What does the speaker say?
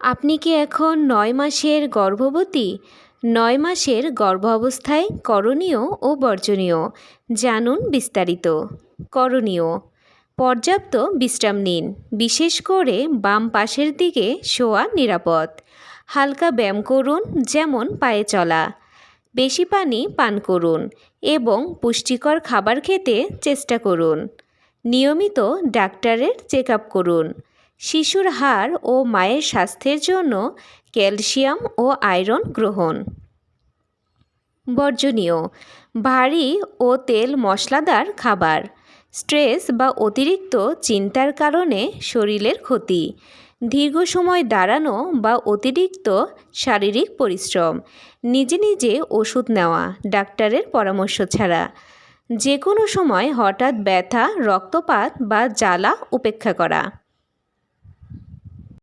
আপনি কি এখন নয় মাসের গর্ভবতী? নয় মাসের গর্ভাবস্থায় করণীয় ও বর্জনীয়। জানুন বিস্তারিত। করণীয়। পর্যাপ্ত বিশ্রাম নিন। বিশেষ করে বাম পাশের দিকে শোয়া নিরাপদ। হালকা ব্যায়াম করুন, যেমন পায়ে চলা। বেশি পানি পান করুন এবং পুষ্টিকর খাবার খেতে চেষ্টা করুন। নিয়মিত ডাক্তারের চেক করুন। শিশুর হাড় ও মায়ের স্বাস্থ্যের জন্য ক্যালসিয়াম ও আয়রন গ্রহণ। বর্জনীয়, ভারী ও তেল মশলাদার খাবার। স্ট্রেস বা অতিরিক্ত চিন্তার কারণে শরীরের ক্ষতি। দীর্ঘ সময় দাঁড়ানো বা অতিরিক্ত শারীরিক পরিশ্রম। নিজে নিজে ওষুধ নেওয়া, ডাক্তারের পরামর্শ ছাড়া। যে কোনো সময় হঠাৎ ব্যথা, রক্তপাত বা জ্বালা উপেক্ষা করা।